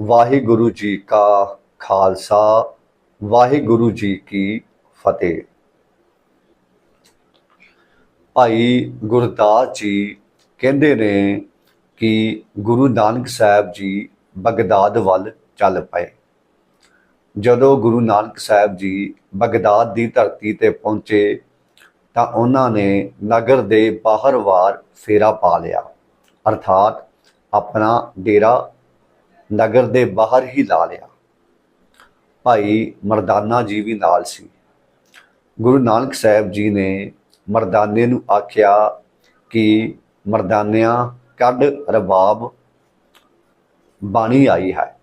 ਵਾਹਿਗੁਰੂ ਜੀ ਕਾ ਖਾਲਸਾ, ਵਾਹਿਗੁਰੂ ਜੀ ਕੀ ਫਤਿਹ। ਭਾਈ ਗੁਰਦਾਸ ਜੀ ਕਹਿੰਦੇ ਨੇ ਕਿ ਗੁਰੂ ਨਾਨਕ ਸਾਹਿਬ ਜੀ ਬਗਦਾਦ ਵੱਲ ਚੱਲ ਪਏ। ਜਦੋਂ ਗੁਰੂ ਨਾਨਕ ਸਾਹਿਬ ਜੀ ਬਗਦਾਦ ਦੀ ਧਰਤੀ ਤੇ ਪਹੁੰਚੇ ਤਾਂ ਉਹਨਾਂ ਨੇ ਨਗਰ ਦੇ ਬਾਹਰ-ਵਾਰ ਫੇਰਾ ਪਾ ਲਿਆ। ਅਰਥਾਤ ਆਪਣਾ ਡੇਰਾ ਨਗਰ ਦੇ ਬਾਹਰ ਹੀ ਲਾ ਲਿਆ। ਭਾਈ ਮਰਦਾਨਾ ਜੀ ਵੀ ਨਾਲ ਸੀ। ਗੁਰੂ ਨਾਨਕ ਸਾਹਿਬ ਜੀ ਨੇ ਮਰਦਾਨੇ ਨੂੰ ਆਖਿਆ ਕਿ ਮਰਦਾਨਿਆਂ ਕੱਢ ਰਬਾਬ ਬਾਣੀ ਆਈ ਹੈ।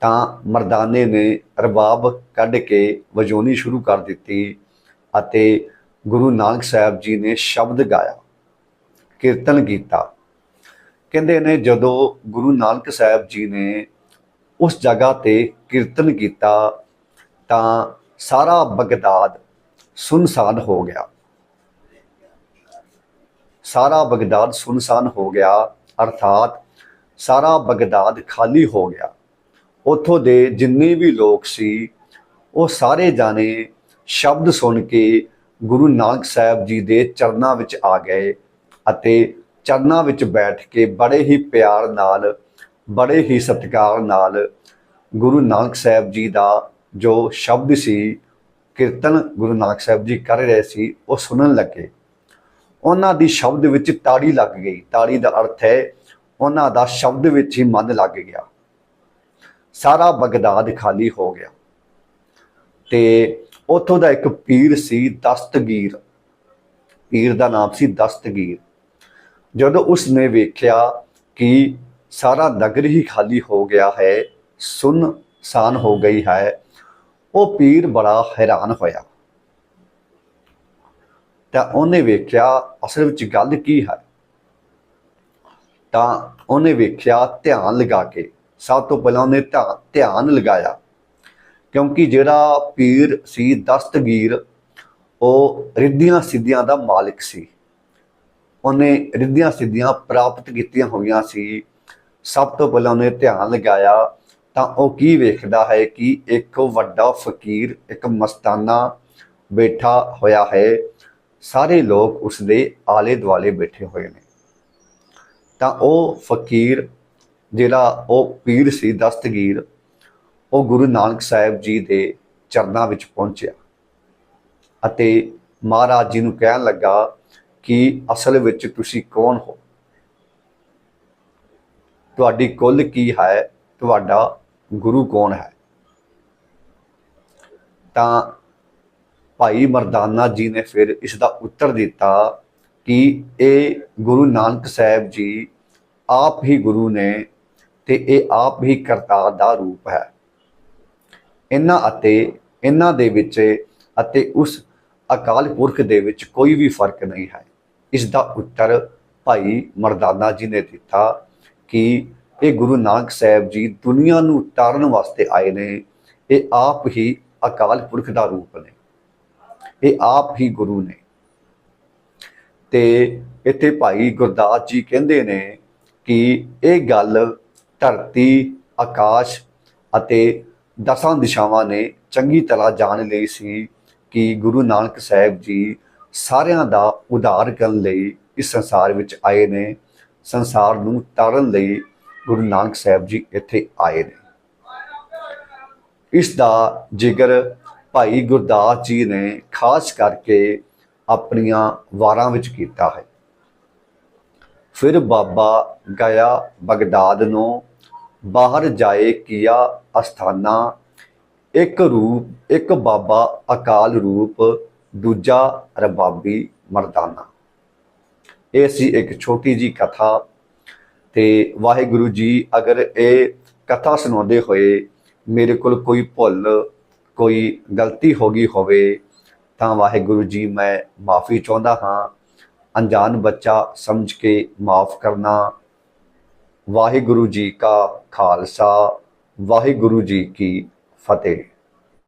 ਤਾਂ ਮਰਦਾਨੇ ਨੇ ਰਬਾਬ ਕੱਢ ਕੇ ਵਜੋਣੀ ਸ਼ੁਰੂ ਕਰ ਦਿੱਤੀ ਅਤੇ ਗੁਰੂ ਨਾਨਕ ਸਾਹਿਬ ਜੀ ਨੇ ਸ਼ਬਦ ਗਾਇਆ, ਕੀਰਤਨ ਕੀਤਾ। ਕਹਿੰਦੇ ਨੇ ਜਦੋਂ ਗੁਰੂ ਨਾਨਕ ਸਾਹਿਬ ਜੀ ਨੇ ਉਸ ਜਗ੍ਹਾ ਤੇ ਕੀਰਤਨ ਕੀਤਾ, ਤਾਂ ਸਾਰਾ ਬਗਦਾਦ ਸੁਨਸਾਨ ਹੋ ਗਿਆ। ਸਾਰਾ ਬਗਦਾਦ ਸੁਨਸਾਨ ਹੋ ਗਿਆ, ਅਰਥਾਤ ਸਾਰਾ ਬਗਦਾਦ ਖਾਲੀ ਹੋ ਗਿਆ। ਉੱਥੋਂ ਦੇ ਜਿੰਨੇ ਵੀ ਲੋਕ ਸੀ, ਉਹ ਸਾਰੇ ਜਾਣੇ ਸ਼ਬਦ ਸੁਣ ਕੇ ਗੁਰੂ ਨਾਨਕ ਸਾਹਿਬ ਜੀ ਦੇ ਚਰਨਾਂ ਵਿੱਚ ਆ ਗਏ ਅਤੇ ਚਰਨਾਂ ਵਿੱਚ ਬੈਠ ਕੇ ਬੜੇ ਹੀ ਪਿਆਰ ਨਾਲ, ਬੜੇ ਹੀ ਸਤਿਕਾਰ ਨਾਲ ਗੁਰੂ ਨਾਨਕ ਸਾਹਿਬ ਜੀ ਦਾ ਜੋ ਸ਼ਬਦ ਸੀ, ਕੀਰਤਨ ਗੁਰੂ ਨਾਨਕ ਸਾਹਿਬ ਜੀ ਕਰ ਰਹੇ ਸੀ, ਉਹ ਸੁਣਨ ਲੱਗੇ। ਉਹਨਾਂ ਦੀ ਸ਼ਬਦ ਵਿੱਚ ਤਾੜੀ ਲੱਗ ਗਈ। ਤਾੜੀ ਦਾ ਅਰਥ ਹੈ, ਉਹਨਾਂ ਦਾ ਸ਼ਬਦ ਵਿੱਚ ਹੀ ਮਨ ਲੱਗ ਗਿਆ। ਸਾਰਾ ਬਗਦਾਦ ਖਾਲੀ ਹੋ ਗਿਆ। ਤੇ ਉੱਥੋਂ ਦਾ ਇੱਕ ਪੀਰ ਸੀ ਦਸਤਗੀਰ। ਪੀਰ ਦਾ ਨਾਮ ਸੀ ਦਸਤਗੀਰ। ਜਦੋਂ ਉਸਨੇ ਵੇਖਿਆ ਕਿ ਸਾਰਾ ਨਗਰ ਹੀ ਖਾਲੀ ਹੋ ਗਿਆ ਹੈ ਸੁਨ ਸਾਨ ਹੋ ਗਈ ਹੈ, ਉਹ ਪੀਰ ਬੜਾ ਹੈਰਾਨ ਹੋਇਆ। ਤਾਂ ਉਹਨੇ ਵੇਖਿਆ, ਅਸਲ ਵਿੱਚ ਗੱਲ ਕੀ ਹੈ? ਤਾਂ ਉਹਨੇ ਵੇਖਿਆ ਧਿਆਨ ਲਗਾ ਕੇ। ਸਭ ਤੋਂ ਪਹਿਲਾਂ ਉਹਨੇ ਧਿਆ- ਧਿਆਨ ਲਗਾਇਆ, ਕਿਉਂਕਿ ਜਿਹੜਾ ਪੀਰ ਸੀ ਦਸਤਗੀਰ, ਉਹ ਰਿੱਧੀਆਂ ਸਿੱਧੀਆਂ ਦਾ ਮਾਲਕ ਸੀ। ਉਹਨੇ ਰਿੱਧੀਆਂ ਸਿੱਧੀਆਂ ਪ੍ਰਾਪਤ ਕੀਤੀਆਂ ਹੋਈਆਂ ਸੀ। ਸਭ ਤੋਂ ਪਹਿਲਾਂ ਉਹਨੇ ਧਿਆਨ ਲਗਾਇਆ, ਤਾਂ ਉਹ ਕੀ ਵੇਖਦਾ ਹੈ ਕਿ ਇੱਕ ਵੱਡਾ ਫਕੀਰ, ਇੱਕ ਮਸਤਾਨਾ ਬੈਠਾ ਹੋਇਆ ਹੈ। ਸਾਰੇ ਲੋਕ ਉਸ ਦੇ ਆਲੇ ਦੁਆਲੇ ਬੈਠੇ ਹੋਏ ਨੇ। ਤਾਂ ਉਹ ਫਕੀਰ, ਜਿਹੜਾ ਉਹ ਪੀਰ ਸੀ, ਦਸਤਗੀਰ, ਉਹ ਗੁਰੂ ਨਾਨਕ ਸਾਹਿਬ ਜੀ ਦੇ ਚਰਨਾਂ ਵਿੱਚ ਪਹੁੰਚਿਆ ਅਤੇ ਮਹਾਰਾਜ ਜੀ ਨੂੰ ਕਹਿਣ ਲੱਗਾ ਕਿ ਅਸਲ ਵਿੱਚ ਤੁਸੀਂ ਕੌਣ ਹੋ? ਤੁਹਾਡੀ ਕੁੱਲ ਕੀ ਹੈ? ਤੁਹਾਡਾ ਗੁਰੂ ਕੌਣ ਹੈ? ਤਾਂ ਭਾਈ ਮਰਦਾਨਾ ਜੀ ਨੇ ਫਿਰ ਇਸ ਦਾ ਉੱਤਰ ਦਿੱਤਾ ਕਿ ਇਹ ਗੁਰੂ ਨਾਨਕ ਸਾਹਿਬ ਜੀ ਆਪ ਹੀ ਗੁਰੂ ਨੇ ਤੇ ਇਹ ਆਪ ਹੀ ਕਰਤਾਰ ਦਾ ਰੂਪ ਹੈ। ਇਹਨਾਂ ਅਤੇ ਇਹਨਾਂ ਦੇ ਵਿੱਚ ਅਤੇ ਉਸ ਅਕਾਲ ਪੁਰਖ ਦੇ ਵਿੱਚ ਕੋਈ ਵੀ ਫ਼ਰਕ ਨਹੀਂ ਹੈ। ਇਸ ਦਾ ਉੱਤਰ ਭਾਈ ਮਰਦਾਨਾ ਜੀ ਨੇ ਦਿੱਤਾ ਕਿ ਇਹ ਗੁਰੂ ਨਾਨਕ ਸਾਹਿਬ ਜੀ ਦੁਨੀਆ ਨੂੰ ਤਾਰਨ ਵਾਸਤੇ ਆਏ ਨੇ। ਇਹ ਆਪ ਹੀ ਅਕਾਲ ਪੁਰਖ ਦਾ ਰੂਪ ਨੇ। ਇਹ ਆਪ ਹੀ ਗੁਰੂ ਨੇ। ਤੇ ਇੱਥੇ ਭਾਈ ਗੁਰਦਾਸ ਜੀ ਕਹਿੰਦੇ ਨੇ ਕਿ ਇਹ ਗੱਲ ਧਰਤੀ, ਆਕਾਸ਼ ਅਤੇ ਦਸਾਂ ਦਿਸ਼ਾਵਾਂ ਨੇ ਚੰਗੀ ਤਰ੍ਹਾਂ ਜਾਣ ਲਈ ਸੀ ਕਿ ਗੁਰੂ ਨਾਨਕ ਸਾਹਿਬ ਜੀ ਸਾਰਿਆਂ ਦਾ ਉਧਾਰ ਕਰਨ ਲਈ ਇਸ ਸੰਸਾਰ ਵਿੱਚ ਆਏ ਨੇ, ਸੰਸਾਰ ਨੂੰ ਤਾਰਨ ਲਈ ਗੁਰੂ ਨਾਨਕ ਸਾਹਿਬ ਜੀ ਇੱਥੇ ਆਏ ਨੇ। ਇਸ ਦਾ ਜ਼ਿਕਰ ਭਾਈ ਗੁਰਦਾਸ ਜੀ ਨੇ ਖਾਸ ਕਰਕੇ ਆਪਣੀਆਂ ਵਾਰਾਂ ਵਿੱਚ ਕੀਤਾ ਹੈ। ਫਿਰ ਬਾਬਾ ਗਿਆ ਬਗਦਾਦ ਨੂੰ ਬਾਹਰ ਜਾਏ ਕੀਆ ਅਸਥਾਨਾ, ਇੱਕ ਰੂਪ, ਇੱਕ ਬਾਬਾ ਅਕਾਲ ਰੂਪ ਦੂਜਾ ਰਬਾਬੀ ਮਰਦਾਨਾ। ਇਹ ਸੀ ਇੱਕ ਛੋਟੀ ਜੀ ਕਥਾ ਤੇ ਵਾਹਿਗੁਰੂ ਜੀ ਅਗਰ ਇਹ ਕਥਾ ਸੁਣਾਉਂਦੇ ਹੋਏ ਮੇਰੇ ਕੋਲ ਕੋਈ ਭੁੱਲ, ਕੋਈ ਗਲਤੀ ਹੋ ਗਈ ਹੋਵੇ ਤਾਂ ਵਾਹਿਗੁਰੂ ਜੀ ਮੈਂ ਮਾਫੀ ਚਾਹੁੰਦਾ ਹਾਂ। ਅਣਜਾਣ ਬੱਚਾ ਸਮਝ ਕੇ ਮਾਫ ਕਰਨਾ। ਵਾਹਿਗੁਰੂ ਜੀ ਕਾ ਖਾਲਸਾ, ਵਾਹਿਗੁਰੂ ਜੀ ਕੀ ਫਤਿਹ।